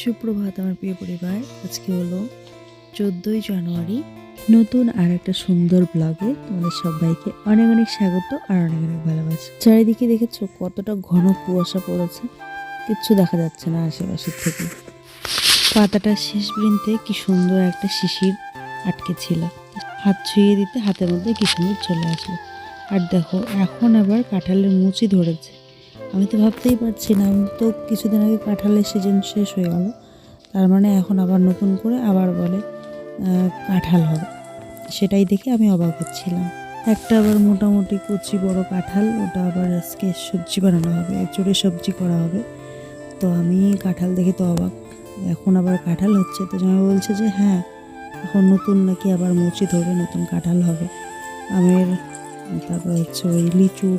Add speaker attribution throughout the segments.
Speaker 1: সুপ্রভাত আমার প্রিয় পরিবার, আজকে হলো চোদ্দোই জানুয়ারি। নতুন আর একটা সুন্দর ব্লগে তোমাদের সবাইকে অনেক অনেক স্বাগত আর অনেক অনেক ভালোবাসা। চারিদিকে দেখেছ কতটা ঘন কুয়াশা পড়েছে? কিচ্ছু দেখা যাচ্ছে না আশেপাশের থেকে। পাতাটার শেষ বৃন্তে কি সুন্দর একটা শিশির আটকে ছিল। হাত ছুঁয়ে দিতে হাতের মধ্যে কি সুন্দর চলে আসলো। আর দেখো, এখন আবার কাঁঠালের মুচি ধরেছে। আমি তো ভাবতেই পারছি না, আমি তো কিছুদিন আগে কাঁঠালের সিজন শেষ হয়ে গেল। তার মানে এখন আবার নতুন করে আবার বলে কাঁঠাল হবে। সেটাই দেখে আমি অবাক হচ্ছিলাম। একটা আবার মোটামুটি কচি বড় কাঁঠাল, ওটা আবার আজকে সবজি বানানো হবে চড়ে সবজি করা হবে। তো আমি কাঁঠাল দেখে তো অবাক, এখন আবার কাঁঠাল হচ্ছে। তো জামাই বলছে যে হ্যাঁ এখন নতুন নাকি আবার মুচি ধরবে নতুন কাঁঠাল হবে। আমের, তারপর হচ্ছে ওই লিচুর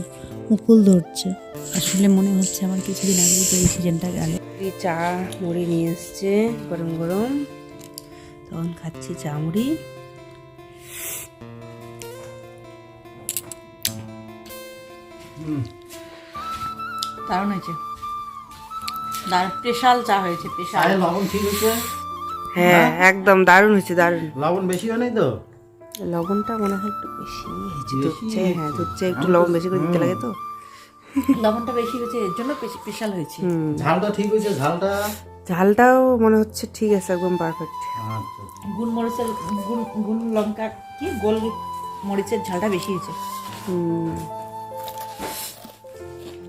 Speaker 1: মুকুল ধরছে। আসলে মনে হচ্ছে আমার কিছুদিন আগেই তো এই সিজনটা গেল।
Speaker 2: চা মুড়ি নিয়ে এসছে গরম গরম। তখন খাচ্ছি চা মুড়ি। দারুণ হয়েছে। দারুণ স্পেশাল চা হয়েছে স্পেশাল।
Speaker 3: লবণ ঠিক হয়েছে?
Speaker 2: হ্যাঁ একদম দারুণ হয়েছে দারুণ।
Speaker 3: লবণ বেশি হয় তো?
Speaker 2: লবণটা মনে হয় একটু বেশি। হ্যাঁ দুধ চায়ে একটু লবণ বেশি করে দিতে লাগে তো।
Speaker 4: লবণটা বেশি হয়েছে এর জন্য স্পেশাল হয়েছে।
Speaker 2: হুম।
Speaker 3: ঝালটা ঠিক হয়েছে? ঝালটা?
Speaker 2: ঝালটাও মনে হচ্ছে ঠিক আছে একদম পারফেক্ট
Speaker 3: আচ্ছা।
Speaker 4: গুল মরিচের গুল গুল লঙ্কা কি? গোল মরিচের ঝালটা বেশি হয়েছে।
Speaker 2: হুম।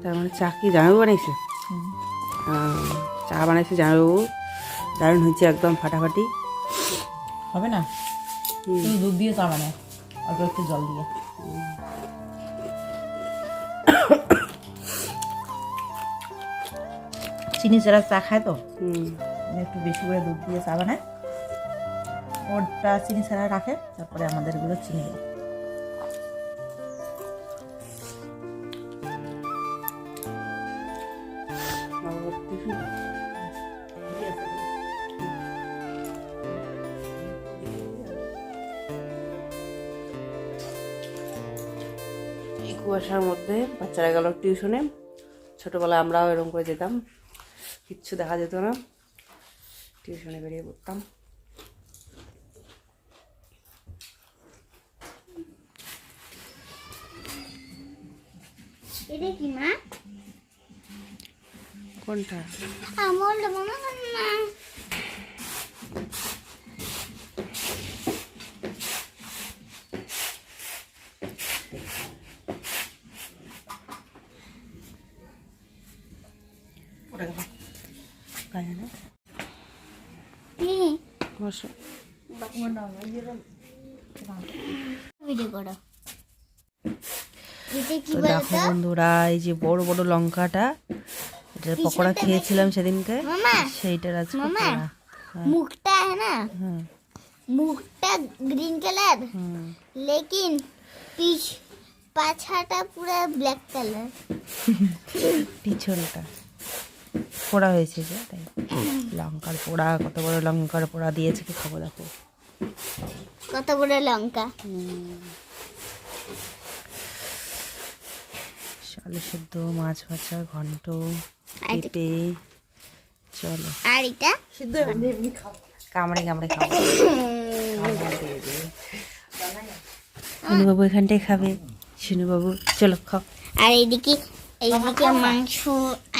Speaker 2: তার মানে চা কি? জামাইবাবু বানাইছে চা বানাইছে জামাইবাবু। দারুণ হয়েছে একদম ফাটাফাটি।
Speaker 4: হবে না? দুধ দিয়ে চা বানায় অল্প একটু জল দিয়ে। চিনি ছাড়া চা খায় তো একটু বেশি করে দুধ দিয়ে চা বানায়। ওটা চিনি ছাড়া রাখে তারপরে আমাদেরগুলো চিনি দেয়।
Speaker 2: কুয়াশার মধ্যে বাচ্চারা গেল টিউশনে। ছোটোবেলায় আমরাও এরকম করে যেতাম। কিচ্ছু দেখা যেত না। টিউশনে বেরিয়ে পড়তাম। কোনটা
Speaker 5: মনে হয় না
Speaker 4: পড়ে গেল
Speaker 2: গায়ে না
Speaker 5: কি
Speaker 2: বসো দেখো বন্ধুরা এই যে বড় বড় লঙ্কাটা এটার পকোড়া খেয়েছিলাম সেদিনকে সেইটার আজকে
Speaker 5: মুখটা
Speaker 2: হ্যাঁ।
Speaker 5: মুখটা গ্রিন হ্যাঁ।
Speaker 2: কালার
Speaker 5: লেকিন পিছ পাছাটা পুরো ব্ল্যাক কালার
Speaker 2: পিছনটা পোড়া হয়েছে যে তাই লঙ্কার পোড়া কত বড় লঙ্কার পোড়া দিয়েছে কি খাব দেখো
Speaker 5: কত বড় লঙ্কা?
Speaker 2: আলু সেদ্ধ মাছ ভাজা ঘন্ট পেঁপে চলো।
Speaker 5: আর এটা?
Speaker 2: কামড়ে কামড়ে খাব। বাবু এখানটাই খাবে। বাবু চলো খাও।
Speaker 5: আর এইদিকে এইদিকে মাংস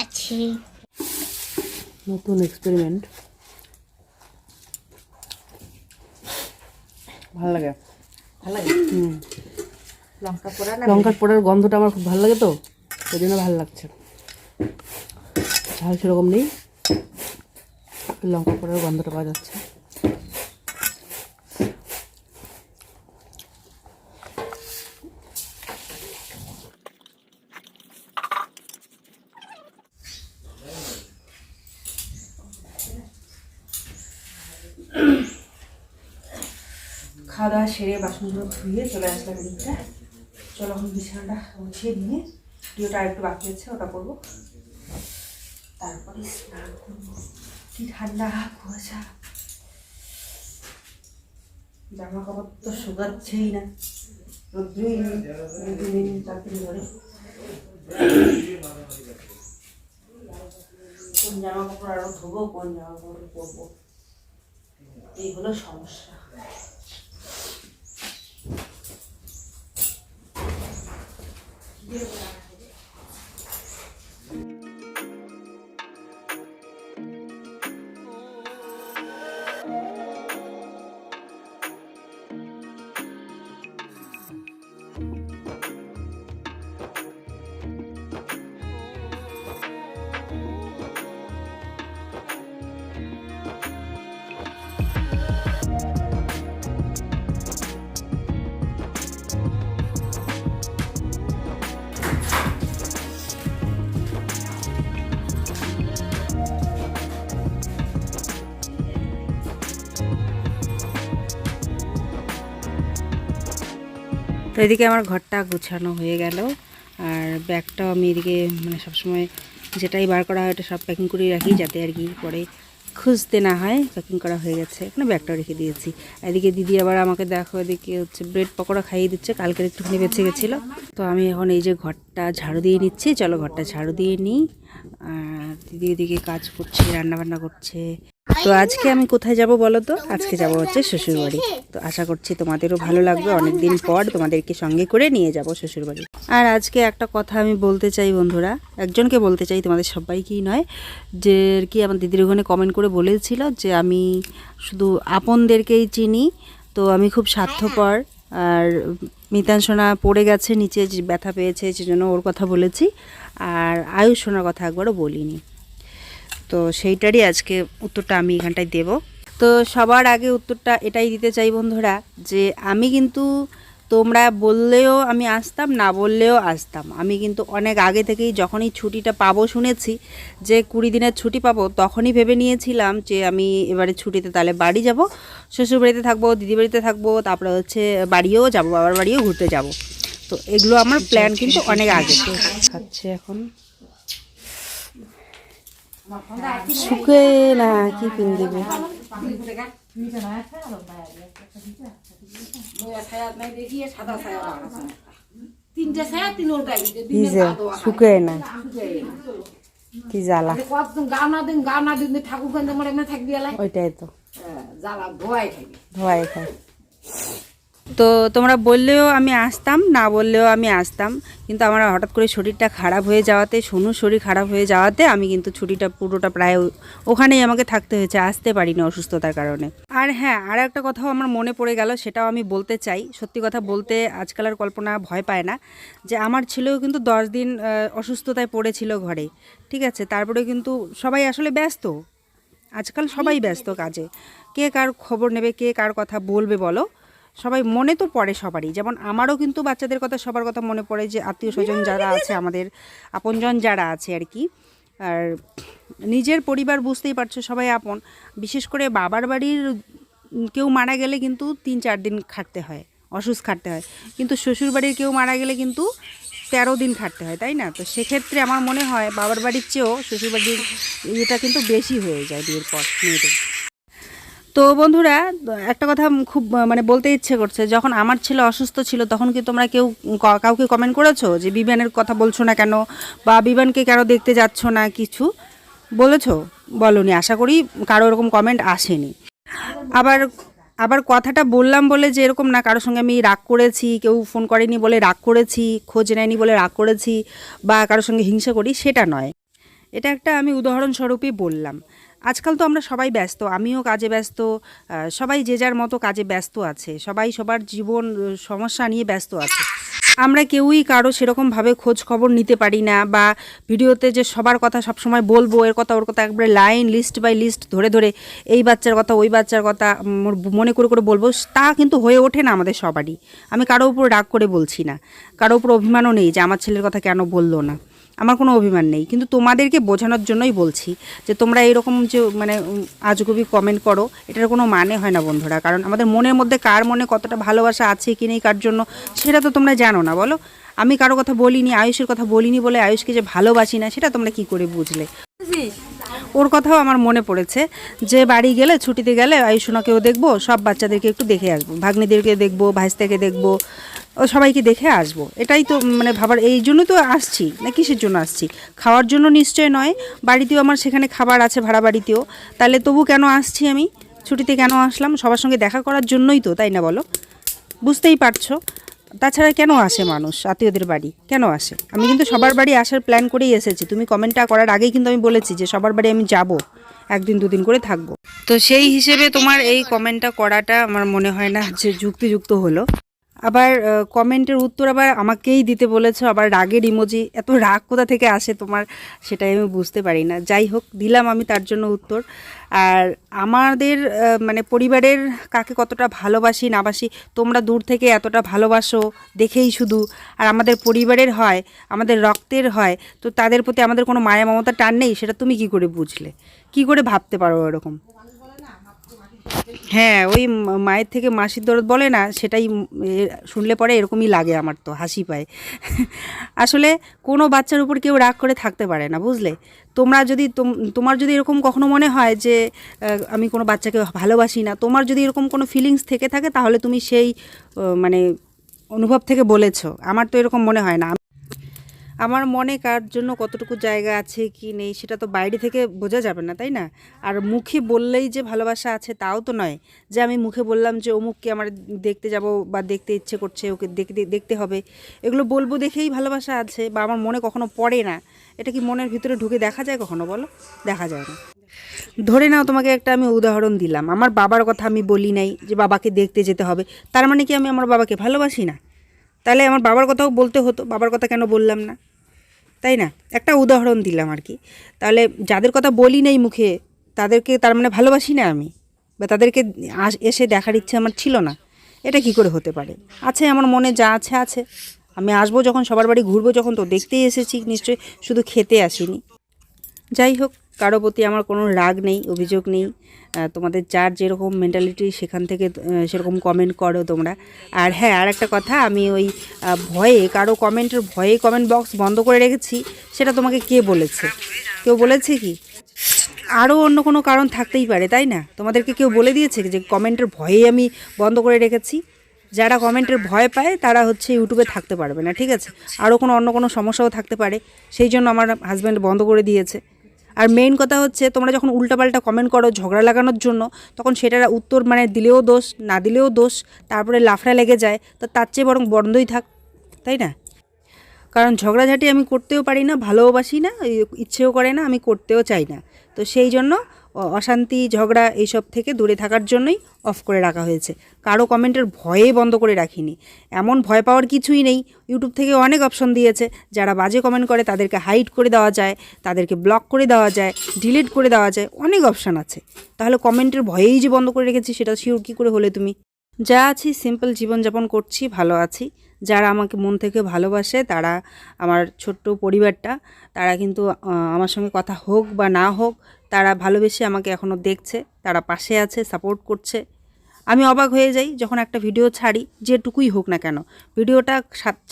Speaker 5: আছে।
Speaker 2: নতুন এক্সপেরিমেন্ট ভালো লাগে?
Speaker 4: ভালো লাগে?
Speaker 2: হুম।
Speaker 4: লঙ্কা পোড়া
Speaker 2: লঙ্কার পোড়ার গন্ধটা আমার খুব ভালো লাগে তো ওই জন্য ভালো লাগছে। ঝাল সেরকম নেই। লঙ্কা পোড়ার গন্ধটা পাওয়া যাচ্ছে। খাওয়া দাওয়া সেরে বাসনগুলো ধুয়ে চলে আসলাম এদিকটা। চলো এখন বিছানাটা গুছিয়ে নিয়ে ভিডিওটা একটু বাকি আছে, ওটা করব। তারপরে স্নান করব। কি ঠান্ডা, কুয়াশা। জামা কাপড় তো শুকাচ্ছেই না। রোদ্রই দুদিন দিন ধরে
Speaker 6: জামা কাপড় আরও ধোবো, কোন জামা কাপড় পরবো। এই হলো সমস্যা। তো এদিকে আমার ঘরটা গুছানো হয়ে গেল। আর ব্যাগটাও আমি এদিকে মানে সবসময় যেটাই বার করা হয় ওটা সব প্যাকিং করে রাখি যাতে আর কি পরে খুঁজতে না হয় প্যাকিং করা হয়ে গেছে। এখানে ব্যাগটাও রেখে দিয়েছি। এদিকে দিদি আবার আমাকে দেখো এদিকে হচ্ছে ব্রেড পকোড়া খাইয়ে দিচ্ছে, কালকের একটুখানি বেঁচে গেছিল। তো আমি এখন এই যে ঘরটা ঝাড়ু দিয়ে নিচ্ছি, চলো ঘরটা ঝাড়ু দিয়ে নিই। আর দিদি এদিকে কাজ করছে রান্না বান্না করছে। তো আজকে আমি কোথায় যাব বলো তো? আজকে যাব হচ্ছে শ্বশুরবাড়ি। তো আশা করছি তোমাদেরও ভালো লাগবে। অনেকদিন পর তোমাদেরকে সঙ্গে করে নিয়ে যাব শ্বশুরবাড়ি। আর আজকে একটা কথা আমি বলতে চাই বন্ধুরা, একজনকে বলতে চাই, তোমাদের সবাইকেই নয়, যে কি আমার দিদির ওখানে কমেন্ট করে বলেছিল যে আমি শুধু আপনদেরকেই চিনি, তো আমি খুব স্বার্থপর। আর মিতান সোনা পড়ে গেছে, নিচে ব্যথা পেয়েছে, সেজন্য ওর কথা বলেছি। আর আয়ুষ সোনার কথা একবারও বলিনি। তো সেইটারই আজকে উত্তরটা আমি এখানটায় দেব। তো সবার আগে উত্তরটা এটাই দিতে চাই বন্ধুরা যে আমি কিন্তু তোমরা বললেও আমি আসতাম না বললেও আসতাম। আমি কিন্তু অনেক আগে থেকেই যখনই ছুটিটা পাবো শুনেছি যে কুড়ি দিনের ছুটি পাবো তখনই ভেবে নিয়েছিলাম যে আমি এবারে ছুটিতে তাহলে বাড়ি যাব শ্বশুর বাড়িতে থাকব দিদি বাড়িতে থাকব তারপরে হচ্ছে বাড়িও যাব বাবার বাড়িও ঘুরতে যাব। তো এগুলো আমার প্ল্যান কিন্তু অনেক আগে। খাচ্ছে এখন। শুকে না কি পিন দেবে ভিজে শুকে না কি জ্বালা
Speaker 7: কতদিন গাওনা দিন গাওনা দিন ঠাকুর থাকবি
Speaker 2: ওইটাই তো
Speaker 7: জ্বালা ধোয়াই
Speaker 2: খায় তো তোমরা বললেও আমি আসতাম, না বললেও আমি আসতাম। কিন্তু আমার হঠাৎ করে শরীরটা খারাপ হয়ে যাওয়াতে, সোনুর শরীর খারাপ হয়ে যাওয়াতে আমি কিন্তু ছুটিটা পুরোটা প্রায় ওখানেই আমাকে থাকতে হয়েছে, আসতে পারিনি অসুস্থতার কারণে। আর হ্যাঁ আর একটা কথাও আমার মনে পড়ে গেল, সেটাও আমি বলতে চাই। সত্যি কথা বলতে আজকাল আর কল্পনা ভয় পায় না যে আমার ছেলেও কিন্তু দশ দিন অসুস্থতায় পড়েছিল ঘরে, ঠিক আছে? তারপরে কিন্তু সবাই আসলে ব্যস্ত। আজকাল সবাই ব্যস্ত কাজে। কে কার খবর নেবে, কে কার কথা বলবে বলো? সবাই মনে তো পড়ে সবারই। যেমন আমারও কিন্তু বাচ্চাদের কথা সবার কথা মনে পড়ে যে আত্মীয় স্বজন যারা আছে, আমাদের আপনজন যারা আছে আর কি। আর নিজের পরিবার বুঝতেই পারছ সবাই আপন। বিশেষ করে বাবার বাড়ির কেউ মারা গেলে কিন্তু তিন চার দিন খাটতে হয়, অসুস্থ খাটতে হয়। কিন্তু শ্বশুর বাড়ির কেউ মারা গেলে কিন্তু তেরো দিন খাটতে হয়, তাই না? তো সেক্ষেত্রে আমার মনে হয় বাবার বাড়ির চেয়েও শ্বশুর বাড়ির এটা কিন্তু বেশি হয়ে যায় বিয়ের পর মেয়েদের। তো বন্ধুরা, একটা কথা খুব মানে বলতে ইচ্ছে করছে, যখন আমার ছেলে অসুস্থ ছিল, তখন কি তোমরা কেউ কাউকে কমেন্ট করেছ যে বিবানের কথা বলছো না কেন? বা বিবানকে কেন দেখতে যাচ্ছ না কিছু? বলেছ? বলনি, আশা করি কারও এরকম কমেন্ট আসেনি। আবার আবার কথাটা বললাম বলে যে এরকম না, কারোর সঙ্গে আমি রাগ করেছি, কেউ ফোন করেনি বলে রাগ করেছি, খোঁজ নেয়নি বলে রাগ করেছি, বা কারোর সঙ্গে হিংসা করি, সেটা নয়। এটা একটা আমি উদাহরণস্বরূপই বললাম। আজকাল তো আমরা সবাই ব্যস্ত, আমিও কাজে ব্যস্ত সবাই যে যার মতো কাজে ব্যস্ত আছে, সবাই সবার জীবন সমস্যা নিয়ে ব্যস্ত আছে। আমরা কেউই কারও সেরকমভাবে খোঁজ খবর নিতে পারি না বা ভিডিওতে যে সবার কথা সবসময় বলব, এর কথা ওর কথা একবারে লাইন, লিস্ট বাই লিস্ট ধরে ধরে, এই বাচ্চার কথা, ওই বাচ্চার কথা মনে করে করে বলব, তা কিন্তু হয়ে ওঠে না আমাদের সবারই। আমি কারও উপর রাগ করে বলছি না, কারও উপর অভিমানও নেই যে আমার ছেলের কথা কেন বলল না। আমার কোনো অভিমান নেই। কিন্তু তোমাদেরকে বোঝানোর জন্যই বলছি যে তোমরা এরকম যে মানে আজগুবি কমেন্ট করো, এটার কোনো মানে হয় না বন্ধুরা। কারণ আমাদের মনের মধ্যে কার মনে কতটা ভালোবাসা আছে কি নেই, কার জন্য, সেটা তো তোমরা জানো না, বলো? আমি কারও কথা বলিনি, আয়ুষের কথা বলিনি বলে আয়ুষকে যে ভালোবাসি না, সেটা তোমরা কি করে বুঝলে? ওর কথাও আমার মনে পড়েছে যে বাড়ি গেলে, ছুটিতে গেলে আয়ুষোনাকেও দেখব, সব বাচ্চাদেরকে একটু দেখে আসব, ভাগ্নিদেরকে দেখব, ভাইস্তাকে দেখব, ও সবাইকে দেখে আসব। এটাই তো মানে ভাবার, এই জন্য তো আসছি, না কিসের জন্য আসছি? খাওয়ার জন্য নিশ্চয় নয়, বাড়িতেও আমার সেখানে খাবার আছে, ভাড়া বাড়িতেও। তাহলে তবু কেন আসছি আমি? ছুটিতে কেন আসলাম? সবার সঙ্গে দেখা করার জন্যই তো, তাই না বলো? বুঝতেই পারছ। তাছাড়া কেন আসে মানুষ? আত্মীয়দের বাড়ি। কেন আসে? আমি কিন্তু সবার বাড়ি আসার প্ল্যান করেই এসেছি। তুমি কমেন্টটা করার আগেই কিন্তু আমি বলেছি যে সবার বাড়ি আমি যাব। একদিন, দুদিন করে থাকব। তো সেই হিসেবে তোমার এই কমেন্টটা করাটা আমার মনে হয় না যে যুক্তিযুক্ত হলো। আবার কমেন্টের উত্তর আবার আমাকেই দিতে বলেছ, আবার রাগের ইমোজি, এত রাগ কোথা থেকে আসে তোমার সেটাই আমি বুঝতে পারি না। যাই হোক, দিলাম আমি তার জন্য উত্তর। আর আমাদের মানে পরিবারের কাকে কতটা ভালোবাসি, না বাসি, তোমরা দূর থেকে এতটা ভালোবাসো দেখেই শুধু। আর আমাদের পরিবারের হয়, আমাদের রক্তের হয়, তো তাদের প্রতি আমাদের কোনো মায়া মমতা টান নেই, সেটা তুমি কি করে বুঝলে? কি করে ভাবতে পারো এরকম হ্যাঁ ওই মায়ের থেকে মাসির দরদ বলে না, সেটাই শুনলে পরে এরকমই লাগে আমার তো, হাসি পায়। আসলে কোনো বাচ্চার উপর কেউ রাগ করে থাকতে পারে না, বুঝলে? তোমরা যদি তোম- তোমার যদি এরকম কখনো মনে হয় যে আমি কোনো বাচ্চাকে ভালোবাসি না, তোমার যদি এরকম কোনো ফিলিংস থেকে থাকে, তাহলে তুমি সেই মানে অনুভব থেকে বলেছ। আমার তো এরকম মনে হয় না। আমার মনে কার জন্য কতটুকু জায়গা আছে, কি নেই, সেটা তো বাইরে থেকে বোঝা যাবে না, তাই না? আর মুখে বললেই যে ভালোবাসা আছে তাও তো নয় যে আমি মুখে বললাম যে অমুককে আমার দেখতে যাব বা দেখতে ইচ্ছে করছে, ওকে দেখতে দেখতে হবে। এগুলো বলব দেখেই ভালোবাসা আছে বা আমার মনে কখনো পড়ে না। এটা কি মনের ভিতরে ঢুকে দেখা যায় কখনো বলো? দেখা যায় না। ধরে নাও তোমাকে একটা আমি উদাহরণ দিলাম। আমার বাবার কথা আমি বলি নাই যে বাবাকে দেখতে যেতে হবে। তার মানে কি আমি আমার বাবাকে ভালোবাসি না? তাহলে আমার বাবার কথাও বলতে হতো, বাবার কথা কেন বললাম না? তাই না? একটা উদাহরণ দিলাম আর কি। তাহলে যাদের কথা বলি নাই মুখে, তাদেরকে তার মানে ভালোবাসি না আমি? বা তাদেরকে এসে দেখার ইচ্ছে আমার ছিল না? এটা কি করে হতে পারে? আছে, আমার মনে যা আছে আছে। আমি আসব যখন, সবার বাড়ি ঘুরবো যখন, তো দেখতেই এসেছি, নিশ্চয়ই শুধু খেতে আসিনি। যাই হোক। কারও প্রতি আমার কোনো রাগ নেই, অভিযোগ নেই। তোমাদের যার যেরকম মেন্টালিটি সেখান থেকে সেরকম কমেন্ট করো তোমরা। আর হ্যাঁ আর একটা কথা, আমি ওই ভয়ে, কারও কমেন্টের ভয়ে কমেন্ট বক্স বন্ধ করে রেখেছি, সেটা তোমাকে কে বলেছে? কেউ বলেছে কি? আরও অন্য কোনো কারণ থাকতেই পারে, তাই না? তোমাদেরকে কেউ বলে দিয়েছে যে কমেন্টের ভয়ে আমি বন্ধ করে রেখেছি? যারা কমেন্টের ভয় পায়, তারা হচ্ছে ইউটিউবে থাকতে পারবে না, ঠিক আছে? আরও কোনো অন্য কোনো সমস্যাও থাকতে পারে। সেই জন্য আমার হাজব্যান্ড বন্ধ করে দিয়েছে। আর মেইন কথা হচ্ছে, তোমরা যখন উল্টাপাল্টা কমেন্ট করো ঝগড়া লাগানোর জন্য, তখন সেটার উত্তর মানে দিলেও দোষ, না দিলেও দোষ, তারপরে লাফড়া লেগে যায়, তো তার চেয়ে বরং বন্ধই থাক, তাই না? কারণ ঝগড়াঝাটি আমি করতেও পারি না ভালোবাসি না ইচ্ছেও করে না, আমি করতেও চাই না। তো সেই জন্য অশান্তি, ঝগড়া এইসব থেকে দূরে থাকার জন্যই অফ করে রাখা হয়েছে। কারও কমেন্টের ভয়ে বন্ধ করে রাখিনি। এমন ভয় পাওয়ার কিছুই নেই। ইউটিউব থেকে অনেক অপশন দিয়েছে। যারা বাজে কমেন্ট করে, তাদেরকে হাইড করে দেওয়া যায়, তাদেরকে ব্লক করে দেওয়া যায় ডিলিট করে দেওয়া যায়, অনেক অপশান আছে। তাহলে কমেন্টের ভয়েই যে বন্ধ করে রেখেছি, সেটা শিওর কী করে হলে তুমি? যা আছি সিম্পল জীবনযাপন করছি, ভালো আছি। যারা আমাকে মন থেকে ভালোবাসে, তারা আমার ছোট্ট পরিবারটা, তারা কিন্তু আমার সঙ্গে কথা হোক বা না হোক তারা ভালোবেসে আমাকে এখনও দেখছে, তারা পাশে আছে সাপোর্ট করছে। আমি অবাক হয়ে যাই যখন একটা ভিডিও ছাড়ি, যেটুকুই হোক না কেন। ভিডিওটা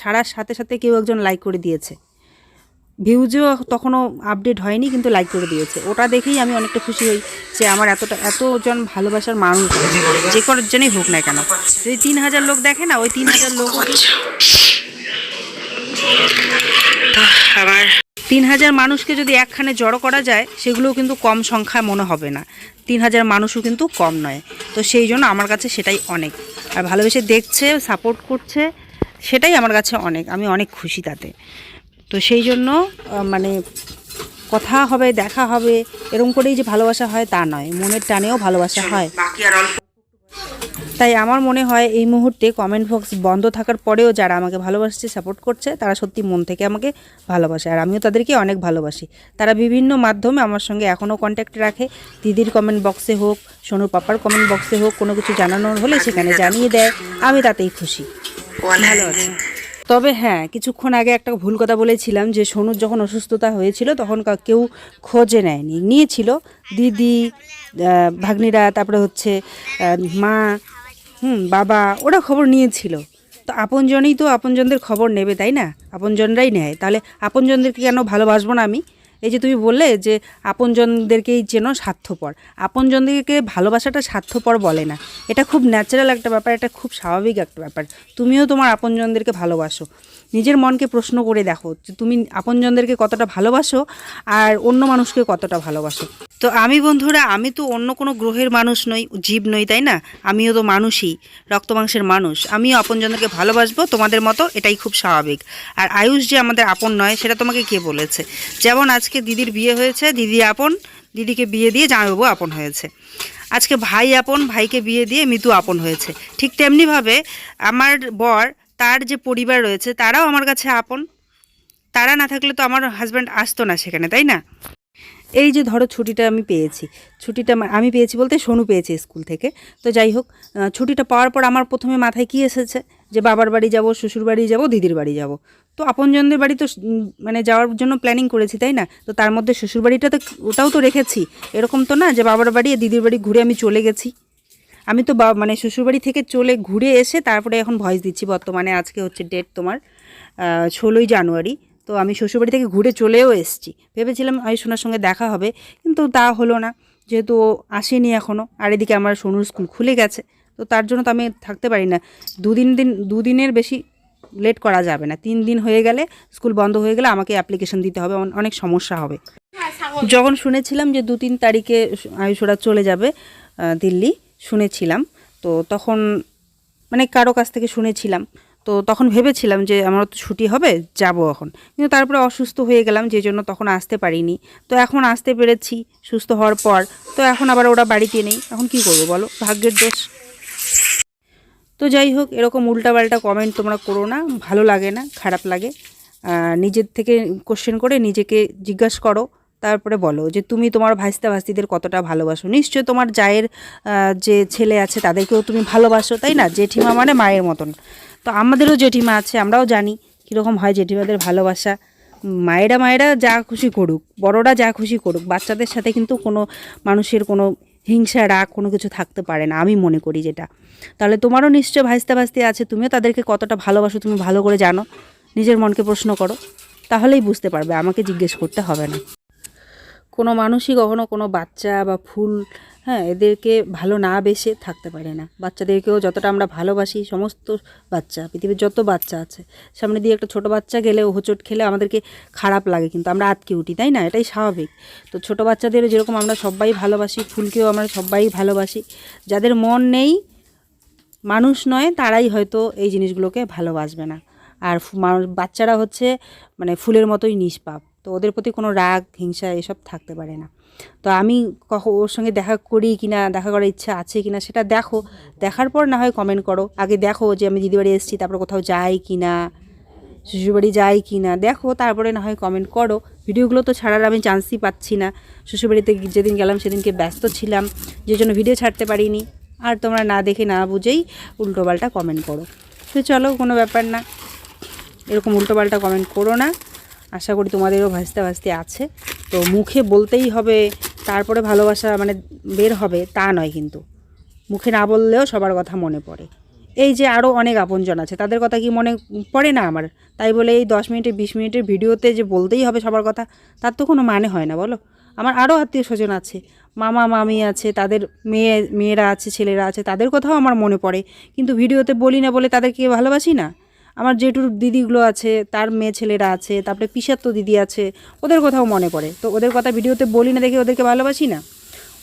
Speaker 2: ছাড়ার সাথে সাথে কেউ একজন লাইক করে দিয়েছে। ভিউজও তখনও আপডেট হয়নি, কিন্তু লাইক করে দিয়েছে। ওটা দেখেই আমি অনেকটা খুশি হই যে আমার এতটা এতজন ভালোবাসার মানুষ, যে কোনো জন্যই হোক না কেন। যদি তিন হাজার লোক দেখে না, ওই তিন হাজার লোক আবার তিন হাজার মানুষকে যদি একখানে জড়ো করা যায় সেগুলোও কিন্তু কম সংখ্যা মনে হবে না। তিন হাজার মানুষও কিন্তু কম নয়। তো সেই জন্য আমার কাছে সেটাই অনেক। আর ভালোবেসে দেখছে সাপোর্ট করছে সেটাই আমার কাছে অনেক। আমি অনেক খুশি তাতে। তো সেই জন্য মানে কথা হবে দেখা হবে এরকম করেই যে ভালোবাসা হয় তা নয়। মনের টানেও ভালোবাসা হয়। তাই আমার মনে হয় এই মুহূর্তে কমেন্ট বক্স বন্ধ থাকার পরেও যারা আমাকে ভালোবাসছে সাপোর্ট করছে তারা সত্যি মন থেকে আমাকে ভালোবাসে। আর আমিও তাদেরকে অনেক ভালোবাসি। তারা বিভিন্ন মাধ্যমে আমার সঙ্গে এখনও কন্ট্যাক্ট রাখে। দিদির কমেন্ট বক্সে হোক সোনুর পাপার কমেন্ট বক্সে হোক কোনো কিছু জানানোর হলে সেখানে জানিয়ে দেয়। আমি তাতেই খুশি। ভালো আছি। তবে হ্যাঁ কিছুক্ষণ আগে একটা ভুল কথা বলেছিলাম যে সোনুর যখন অসুস্থতা হয়েছিল তখন কা- কেউ খোঁজে নেয়নি। নিয়েছিল দিদি ভাগ্নিরা তারপরে হচ্ছে মা হুম, বাবা, ওরা খবর নিয়েছিল। তো আপনজনই তো আপনজনদের খবর নেবে, তাই না? আপনজনরাই নেয়। তাহলে আপনজনদেরকে কেন ভালোবাসবো না আমি? এই যে তুমি বললে যে আপনজনদেরকেই যেন স্বার্থপর। আপনজনদেরকে ভালোবাসাটা স্বার্থপর বলে না। এটা খুব ন্যাচারাল একটা ব্যাপার, এটা খুব স্বাভাবিক একটা ব্যাপার। তুমিও তোমার আপনজনদেরকে ভালোবাসো। নিজের মনকে প্রশ্ন করে দেখো যে তুমি আপনজনদেরকে কতটা ভালোবাসো আর অন্য মানুষকে কতটা ভালোবাসো। তো আমি বন্ধুরা, আমি তো অন্য কোনো গ্রহের মানুষ নই, জীব নই, তাই না? আমিও তো মানুষই, রক্ত মাংসের মানুষ। আমিও আপনজনদেরকে ভালোবাসবো, তোমাদের মতো এটাই খুব স্বাভাবিক। আর আয়ুষ যে আমাদের আপন নয়, সেটা তোমাকে কে বলেছে? যেমন আজকে দিদির বিয়ে হয়েছে, দিদি আপন, দিদিকে বিয়ে দিয়ে জামাইবাবু আপন হয়েছে। আজকে ভাই আপন, ভাইকে বিয়ে দিয়ে মিতু আপন হয়েছে। ঠিক তেমনিভাবে আমার বর তার যে পরিবার রয়েছে, তারাও আমার কাছে আপন। তারা না থাকলে তো আমার হাজব্যান্ড আসতো না সেখানে, তাই না? এই যে ধরো ছুটিটা আমি পেয়েছি, ছুটিটা আমি পেয়েছি বলতে সোনু পেয়েছে স্কুল থেকে। তো যাই হোক ছুটিটা পাওয়ার পর আমার প্রথমে মাথায় কী এসেছে? যে বাবার বাড়ি যাব, শ্বশুর বাড়ি যাব, দিদির বাড়ি যাব। তো আপনজনদের বাড়ি তো মানে যাওয়ার জন্য প্ল্যানিং করেছি, তাই না? তো তার মধ্যে শ্বশুর বাড়িটা তো, ওটাও তো রেখেছি। এরকম তো না যে বাবার বাড়ি দিদির বাড়ি ঘুরে আমি চলে গেছি। আমি তো বা মানে শ্বশুরবাড়ি থেকে চলে ঘুরে এসে তারপরে এখন ভয়েস দিচ্ছি বর্তমানে আজকে হচ্ছে ডেট তোমার ষোলোই জানুয়ারি। তো আমি শ্বশুরবাড়ি থেকে ঘুরে চলেও এসেছি। ভেবেছিলাম আয়ুষোনার সঙ্গে দেখা হবে। কিন্তু তা হলো না যেহেতু ও আসেনি এখনও আর এদিকে আমার সোনুর স্কুল খুলে গেছে। তো তার জন্য তো আমি থাকতে পারি না। দুদিন দিন দুদিনের বেশি লেট করা যাবে না। তিন দিন হয়ে গেলে স্কুল বন্ধ হয়ে গেলে আমাকে অ্যাপ্লিকেশন দিতে হবে। অন- অনেক সমস্যা হবে। যখন শুনেছিলাম যে দু তিন তারিখে আয়ুষরা চলে যাবে দিল্লি শুনেছিলাম। তো তখন মানে কারও কাছ থেকে শুনেছিলাম। তো তখন ভেবেছিলাম যে আমার তো ছুটি হবে, যাব এখন। কিন্তু তারপরে অসুস্থ হয়ে গেলাম, যে জন্য তখন আসতে পারিনি। তো এখন আসতে পেরেছি, সুস্থ হওয়ার পর। তো এখন আবার ওরা বাড়িতে নেই। এখন কি করব বলো? ভাগ্যের দোষ। তো যাই হোক, এরকম উল্টাপাল্টা কমেন্ট তোমরা করো না। ভালো লাগে না, খারাপ লাগে। নিজের থেকে কোশ্চেন করে নিজেকে জিজ্ঞাসা করো। তারপরে বলো যে তুমি তোমার ভাইস্তা ভাস্তিদের কতটা ভালোবাসো? নিশ্চয় তোমার জায়ের যে ছেলে আছে তাদেরকেও তুমি ভালোবাসো, তাই না? জেঠিমা মানে মায়ের মতন। তো আমাদেরও জেঠিমা আছে, আমরাও জানি কীরকম হয় জেঠিমাদের ভালোবাসা। মায়েরা মায়েরা যা খুশি করুক, বড়রা যা খুশি করুক, বাচ্চাদের সাথে কিন্তু কোনো মানুষের কোনো হিংসা, রাগ কোনো কিছু থাকতে পারে না, আমি মনে করি যেটা। তাহলে তোমারও নিশ্চয় ভাইস্তা ভাস্তি আছে, তুমিও তাদেরকে কতটা ভালোবাসো তুমি ভালো করে জানো, নিজের মনকে প্রশ্ন করো, তাহলেই বুঝতে পারবে, আমাকে জিজ্ঞেস করতে হবে না। কোনো মানুষই কখনো কোনো বাচ্চা বা ফুল হ্যাঁ এদেরকে ভালো না বেসে থাকতে পারে না। বাচ্চাদেরকেও যতটা আমরা ভালোবাসি, সমস্ত বাচ্চা, পৃথিবীর যত বাচ্চা আছে, সামনে দিয়ে একটা ছোট বাচ্চা গেলে হোঁচট খেলে আমাদেরকে খারাপ লাগে, কিন্তু আমরা আটকে উঠি, তাই না? এটাই স্বাভাবিক। তো ছোট বাচ্চাদেরও যেরকম আমরা সবাই ভালোবাসি, ফুলকেও আমরা সবাই ভালোবাসি, যাদের মন নেই, মানুষ নয়, তারাই হয়তো এই জিনিসগুলোকে ভালোবাসবে না। আর বাচ্চারা হচ্ছে মানে ফুলের মতোই নিষ্পাপ। তো ওদের প্রতি কোনো রাগ, হিংসা এসব থাকতে পারে না। তো আমি কখ, ওর সঙ্গে দেখা করি কি না, দেখা করার ইচ্ছা আছে কি না সেটা দেখো। দেখার পর না হয় কমেন্ট করো। আগে দেখো যে আমি দিদি বাড়ি এসেছি, তারপর কোথাও যাই কি না শ্বশুরবাড়ি যাই কি না, দেখো। তারপরে না হয় কমেন্ট করো। ভিডিওগুলো তো ছাড়ার আমি চান্সই পাচ্ছি না। শ্বশুরবাড়িতে যেদিন গেলাম সেদিনকে ব্যস্ত ছিলাম, যে জন্য ভিডিও ছাড়তে পারিনি। আর তোমরা না দেখে না বুঝেই উল্টোপাল্টা কমেন্ট করো। তো চলো কোনো ব্যাপার না। এরকম উল্টোপাল্টা কমেন্ট করো না। আশা করি তোমাদেরও ভাসতে ভাসতে আছে। তো মুখে বলতেই হবে, তারপরে ভালোবাসা মানে বের হবে, তা নয় কিন্তু। মুখে না বললেও সবার কথা মনে পড়ে। এই যে আরও অনেক আপনজন আছে, তাদের কথা কি মনে পড়ে না আমার? তাই বলে এই দশ মিনিটে, বিশ মিনিটের ভিডিওতে যে বলতেই হবে সবার কথা, তার তো কোনো মানে হয় না, বলো? আমার আরও আত্মীয় স্বজন আছে, মামা, মামি আছে, তাদের মেয়ে, মেয়েরা আছে, ছেলেরা আছে, তাদের কথাও আমার মনে পড়ে। কিন্তু ভিডিওতে বলি না বলে তাদেরকে ভালোবাসি না? আমার জেঠুর দিদিগুলো আছে তার মেয়ে ছেলেরা আছে তারপরে পিসাত্ত দিদি আছে ওদের কথাও মনে পড়ে। তো ওদের কথা ভিডিওতে বলি না দেখে ওদেরকে ভালোবাসি না?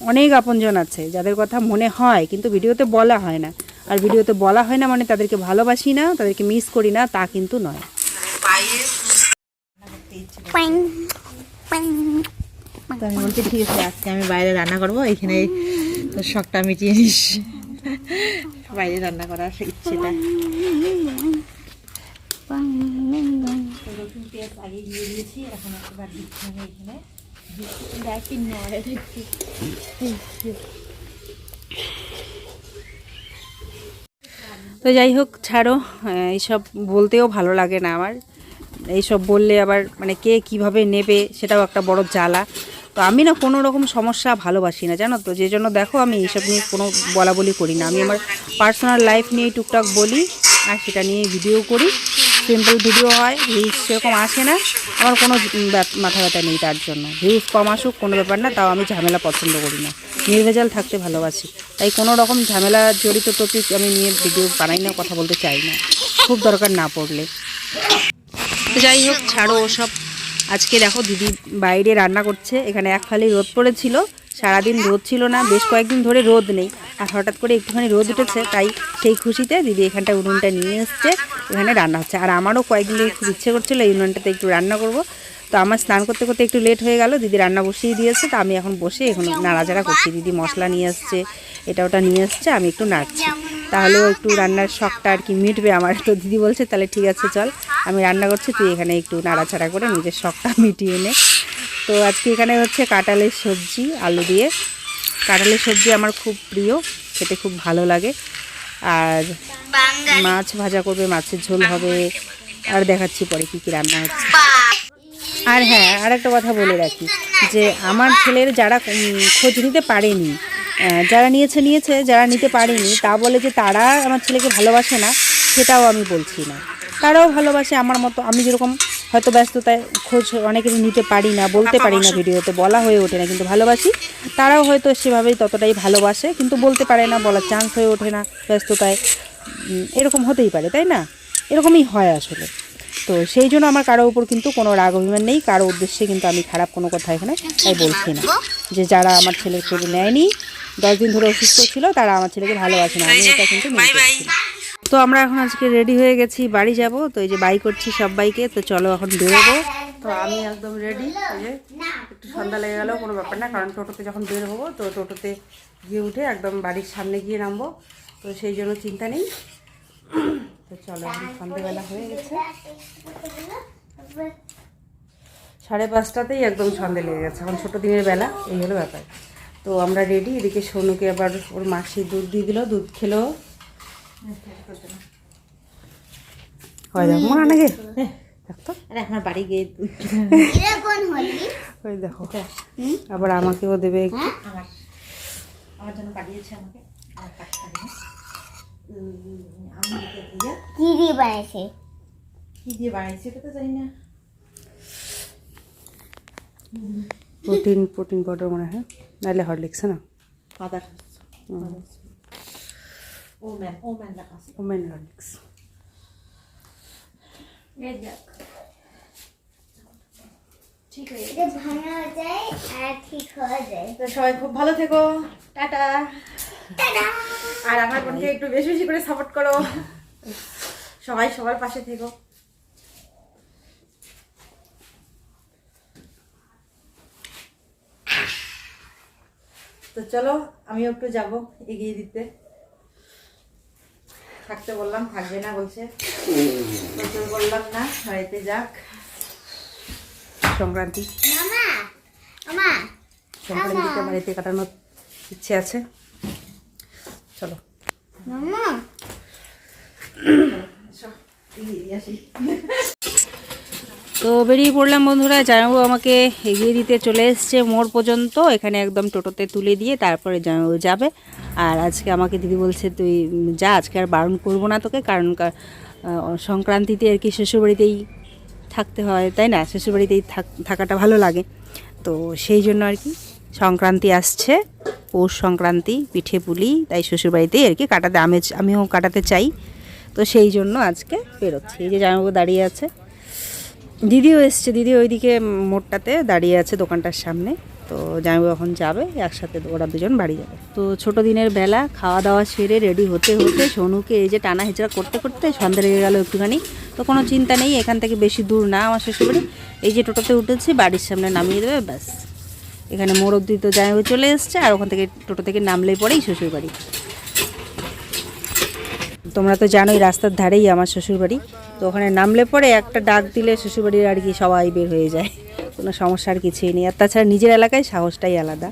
Speaker 2: অনেক আপনজন আছে যাদের কথা মনে হয় কিন্তু ভিডিওতে বলা হয় না। আর ভিডিওতে বলা হয় না মানে তাদেরকে ভালোবাসি না তাদেরকে মিস করি না তা কিন্তু নয়।
Speaker 4: তো আমি বলছি ঠিক আছে আজকে আমি বাইরে রান্না করব এখানে তোর শখটা মিটিয়ে নিস। বাইরে রান্না করার ইচ্ছেটা।
Speaker 2: তো যাই হোক ছাড়ো এইসব বলতেও ভালো লাগে না আমার। এইসব বললে আবার মানে কে কীভাবে নেবে সেটাও একটা বড় জ্বালা। তো আমি না কোনো রকম সমস্যা ভালোবাসি না জানো তো? যে জন্য দেখো আমি এইসব নিয়ে কোনো বলা বলি করি না। আমি আমার পার্সোনাল লাইফ নিয়ে টুকটাক বলি আর সেটা নিয়ে ভিডিও করি। সিম্পল ভিডিও হয় ভিউজ সেরকম আসে না। আমার কোনো মাথা ব্যথা নেই তার জন্য। ভিউজ কম আসুক, কোনো ব্যাপার না, তাও আমি ঝামেলা পছন্দ করি না। নির্ভেজাল থাকতে ভালোবাসি। তাই কোনো রকম ঝামেলা জড়িত টপিক আমি নিয়ে ভিডিও বানাই না, কথা বলতে চাই না। খুব দরকার না পড়লে। যাই হোক, ছাড়ো ওসব। আজকে দেখো দিদি বাইরে রান্না করছে। এখানে এক ফালি রোদ পড়েছিল। সারাদিন রোদ ছিল না। বেশ কয়েকদিন ধরে রোদ নেই। আর হঠাৎ করে একটুখানি রোদ উঠেছে, তাই সেই খুশিতে দিদি এখানটা উনুনটা নিয়ে এসছে, এখানে রান্না হচ্ছে। আর আমারও কয়েকদিন খুব ইচ্ছে করছিল এই উনুনটাতে একটু রান্না করব। তো আমার স্নান করতে করতে একটু লেট হয়ে গেল, দিদি রান্না বসিয়ে দিয়েছে, তো আমি এখন বসে এখন নাড়াচাড়া করছি। দিদি মশলা নিয়ে এসছে, এটা ওটা নিয়ে এসছে, আমি একটু নাড়ছি। তাহলেও একটু রান্নার শখটা আর কি মিটবে আমার। তো দিদি বলছে, তাহলে ঠিক আছে, চল, আমি রান্না করছি, তুই এখানে একটু নাড়াচাড়া করে নিজের শখটা মিটিয়ে নে। তো আজকে এখানে হচ্ছে কাঁঠালের সবজি, আলু দিয়ে কাঁঠালের সবজি আমার খুব প্রিয় খেতে খুব ভালো লাগে। আর মাছ ভাজা করবে মাছের ঝোল হবে। আর দেখাচ্ছি পরে কী কী রান্না হচ্ছে। আর হ্যাঁ আর একটা কথা বলে রাখি যে আমার ছেলের যারা খোঁজ নিতে পারেনি যারা নিয়েছে নিয়েছে যারা নিতে পারেনি তা বলে যে তারা আমার ছেলেকে ভালোবাসে না সেটাও আমি বলছি না। তারাও ভালোবাসে আমার মতো আমি যেরকম হয়তো ব্যস্ততায় খোঁজ অনেকের নিতে পারি না বলতে পারি না ভিডিওতে বলা হয়ে ওঠে না কিন্তু ভালোবাসি। তারাও হয়তো সেভাবেই ততটাই ভালোবাসে কিন্তু বলতে পারে না বলার চান্স হয়ে ওঠে না ব্যস্ততায়। এরকম হতেই পারে তাই না? এরকমই হয় আসলে। তো সেই জন্য আমার কারও উপর কিন্তু কোনো রাগ অভিমান নেই কারও উদ্দেশ্যে কিন্তু আমি খারাপ কোনো কথা এখানে তাই বলছি না। যে যারা আমার ছেলের খোঁজ নেয়নি দশ দিন ধরে অসুস্থ ছিল তারা আমার ছেলেকে ভালোবাসে না আমি এটা কিন্তু মেনে। তো আমরা এখন আজকে রেডি হয়ে গেছি, বাড়ি যাব। তো এই যে বাই করছি সব বাইকে তো চলো এখন বেরোবো। তো আমি একদম রেডি একটু সন্ধ্যা লেগে গেলেও কোনো ব্যাপার না, কারণ টোটোতে যখন বের হব, তো টোটোতে গিয়ে উঠে একদম বাড়ির সামনে গিয়ে নামবো। তো সেই জন্য চিন্তা নেই। তো চলো সন্ধ্যেবেলা হয়ে গেছে। সাড়ে পাঁচটাতেই একদম সন্ধে লেগে গেছে, এখন ছোটো দিনের বেলা, এই হলো ব্যাপার। তো আমরা রেডি এদিকে সোনুকে আবার ওর মাসি দুধ দিয়ে দিল, দুধ খেলো। হয় দেখো মনে নাকি? দেখতো?
Speaker 4: আমার বাড়ি গিয়ে
Speaker 2: ওই দেখো? আবার আমাকেও দেবে একটু।
Speaker 4: আমার আমার জন্য পাঠিয়েছে আমাকে।
Speaker 5: কি দিয়ে
Speaker 4: কি দিয়ে বানিয়েছে এটা তো জানি না।
Speaker 2: প্রোটিন প্রোটিন পাউডার মনে হয়। নাহলে হরলিক্স না
Speaker 4: মাদার
Speaker 2: ওমেন হরলিক্স
Speaker 5: ভাঙা যায় আর ঠিক হয়ে যায়
Speaker 4: তো সবাই খুব ভালো থেকো। টাটা আর আমার বোনকে একটু বেশি বেশি করে সাপোর্ট করো। সবাই সবার পাশে থেকো। তো চলো আমিও একটু যাব এগিয়ে দিতে। থাকতে বললাম থাকবে না বলছে। বললাম না বাড়িতে যাক।
Speaker 2: সংক্রান্তি।
Speaker 5: মামা মামা
Speaker 2: সংক্রান্তিতে বাড়িতে কাটানোর ইচ্ছে আছে। চলো।
Speaker 5: মামা।
Speaker 4: আসি।
Speaker 2: তো বেরিয়ে পড়লাম বন্ধুরা, জামাইবাবু আমাকে এগিয়ে দিতে চলে এসছে মোড় পর্যন্ত। এখানে একদম টোটোতে তুলে দিয়ে তারপরে জামাইবাবু যাবে। আর আজকে আমাকে দিদি বলছে, তুই যা, আজকে আর বারণ করব না তোকে, কারণ সংক্রান্তিতে আর কি শ্বশুরবাড়িতেই থাকতে হয়, তাই না? শ্বশুরবাড়িতেই থাক- থাকাটা ভালো লাগে। তো সেই জন্য আর কি সংক্রান্তি আসছে, পৌষ সংক্রান্তি, পিঠে পুলি, তাই শ্বশুরবাড়িতেই আর কি কাটাতে, আমেজ, আমিও কাটাতে চাই। তো সেই জন্য আজকে বেরোচ্ছি। এই যে জামাইবাবু দাঁড়িয়ে আছে। দিদিও এসছে, দিদি ওইদিকে মোড়টাতে দাঁড়িয়ে আছে দোকানটার সামনে। তো জামাইবাবু এখন যাবে, একসাথে ওরা দুজন বাড়ি যাবে। তো ছোট দিনের বেলা খাওয়া দাওয়া সেরে রেডি হতে হতে সোনুকে এই যে টানা হেঁচড়া করতে করতে সন্ধ্যা লেগে গেল একটুখানি। তো কোনো চিন্তা নেই, এখান থেকে বেশি দূর না আমার শ্বশুরবাড়ি। এই যে টোটোতে উঠেছি, বাড়ির সামনে নামিয়ে দেবে, ব্যাস। এখানে মোড় অব্দি তো জামাইবাবু চলে এসছে, আর ওখান থেকে টোটো থেকে নামলেই পরেই শ্বশুরবাড়ি। তোমরা তো জানোই, রাস্তার ধারেই আমার শ্বশুরবাড়ি। তো ওখানে নামলে পরে একটা ডাক দিলে শ্বশুরবাড়ির আর কি সবাই বের হয়ে যায়। কোনো সমস্যার কিছুই নেই। আর তাছাড়া নিজের এলাকায় সাহসটাই আলাদা।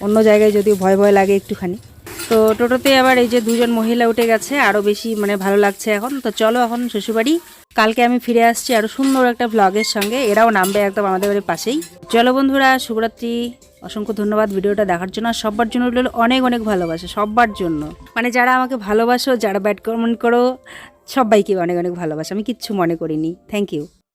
Speaker 2: অন্য জায়গায় যদিও ভয় ভয় লাগে একটুখানি। তো টোটোতে আবার এই যে দুজন মহিলা উঠে গেছে আরও বেশি মানে ভালো লাগছে এখন। তো চলো এখন শ্বশুরবাড়ি। কালকে আমি ফিরে আসছি আরও সুন্দর একটা ভ্লগের সঙ্গে। এরাও নামবে একদম আমাদের বাড়ির পাশেই। চলো বন্ধুরা, শুভরাত্রি। অসংখ্য ধন্যবাদ ভিডিওটা দেখার জন্য। আর সবার জন্য অনেক অনেক ভালোবাসা, সবার জন্য। মানে যারা আমাকে ভালোবাসো, যারা ব্যাড কমেন্ট করো সবাইকে অনেক অনেক ভালোবাসা। আমি কিচ্ছু মনে করিনি। Thank you